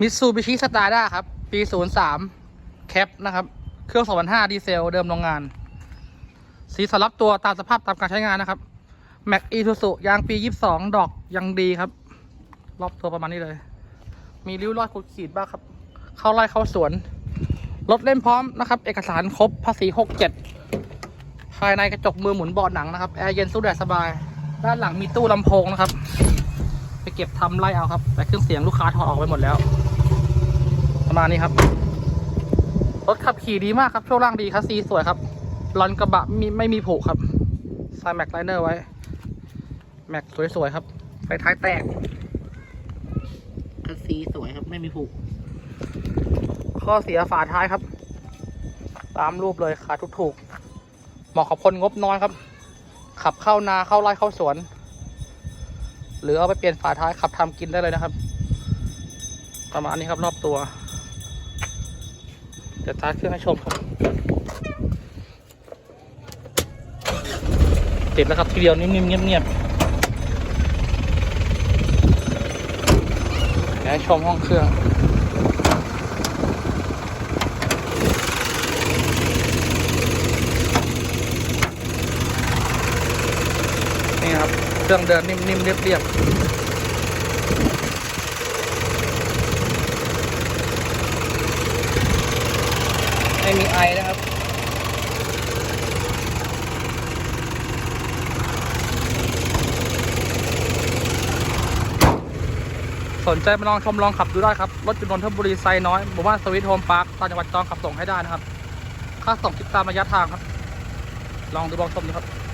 มิตซูบิชิสตาร์ด้าครับ ปี 03 แคปนะครับ เครื่อง 2005 ดีเซล เดิมโรงงาน สีสันรับตัวตามสภาพตามการใช้งานนะครับ แม็กอีทูสุยางปี 22 ดอกยังดีครับ รอบตัวประมาณนี้เลย มีริ้วรอยขูดขีดบ้างครับ เข้าไร่เข้าสวน รถเล่มพร้อมนะครับ เอกสารครบ ภาษี 67 ภายในกระจกมือหมุนบาะหนังนะครับ แอร์เย็นสู้แดดสบาย ด้านหลังมีตู้ลำโพงนะครับ ไปเก็บทำไล่เอาครับ แต่เครื่องเสียงลูกค้าถอดออกไปหมดแล้ว ประมาณนี้ครับ รถขับขี่ดีมากครับ ช่วงล่างดีคัสซีสวยครับลอนกระบะมีไม่มีผุครับใส่แม็กไลเนอร์ไว้ แม็กสวยๆครับ ไฟท้ายแตกคัสซีสวยครับ ไม่มีผุข้อเสียฝาท้ายครับ ตามรูปเลยขายถูกๆเหมาะกับคนงบน้อยครับ ขับเข้านาเข้าไร่เข้าสวน หรือเอาไปเปลี่ยนฝาท้ายขับทำกินได้เลยนะครับ ประมาณนี้ครับรอบตัวเดี๋ยวตาร์ทเครื่องให้ชมครับติดแล้วครับทีเดียวนิ่มๆเงียบๆเดี๋ยวให้ชมห้องเครื่องนี่ครับ เครื่องเดินนิ่มๆเรียบๆไม่มีไอนะครับ สนใจมาลองชมลองขับดูได้ครับ รถจุนนทบุรีไซน้อยหมู่บ้านสวิตโฮมพาร์คตอนจังหวัดจองขับส่งให้ได้นะครับ ค่าส่งคิดตามระยะทางครับ ลองดูลองชมดูครับ